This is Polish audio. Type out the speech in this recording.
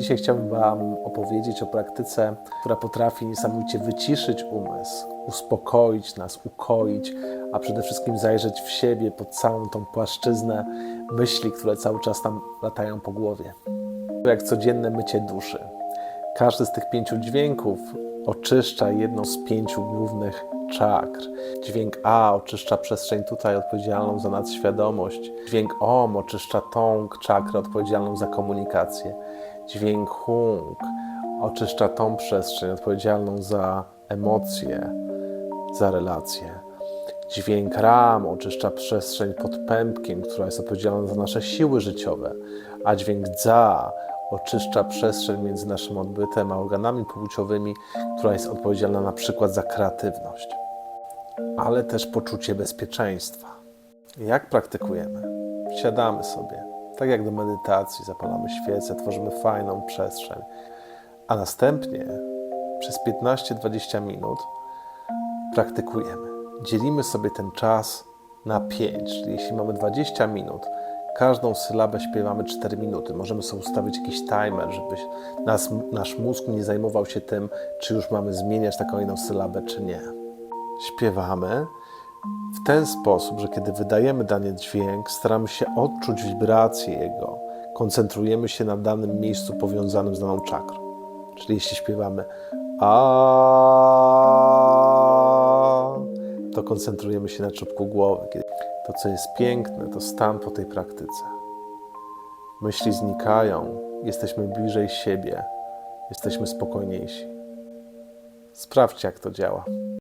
Dzisiaj chciałbym Wam opowiedzieć o praktyce, która potrafi niesamowicie wyciszyć umysł, uspokoić nas, ukoić, a przede wszystkim zajrzeć w siebie pod całą tą płaszczyznę myśli, które cały czas nam latają po głowie. Jak codzienne mycie duszy. Każdy z tych pięciu dźwięków oczyszcza jedną z pięciu głównych czakr. Dźwięk A oczyszcza przestrzeń tutaj odpowiedzialną za nadświadomość. Dźwięk OM oczyszcza tą czakrę odpowiedzialną za komunikację. Dźwięk Hung oczyszcza tą przestrzeń odpowiedzialną za emocje, za relacje. Dźwięk Ram oczyszcza przestrzeń pod pępkiem, która jest odpowiedzialna za nasze siły życiowe, a dźwięk Dza oczyszcza przestrzeń między naszym odbytem a organami płciowymi, która jest odpowiedzialna na przykład za kreatywność, ale też poczucie bezpieczeństwa. Jak praktykujemy? Siadamy sobie, tak jak do medytacji, zapalamy świecę, tworzymy fajną przestrzeń, a następnie przez 15-20 minut praktykujemy. Dzielimy sobie ten czas na 5, czyli jeśli mamy 20 minut, każdą sylabę śpiewamy 4 minuty. Możemy sobie ustawić jakiś timer, żeby nas, nasz mózg nie zajmował się tym, czy już mamy zmieniać taką inną sylabę, czy nie. Śpiewamy w ten sposób, że kiedy wydajemy dany dźwięk, staramy się odczuć wibrację jego. Koncentrujemy się na danym miejscu powiązanym z daną czakrą. Czyli jeśli śpiewamy a, to koncentrujemy się na czubku głowy. To, co jest piękne, to stan po tej praktyce. Myśli znikają, jesteśmy bliżej siebie, jesteśmy spokojniejsi. Sprawdźcie, jak to działa.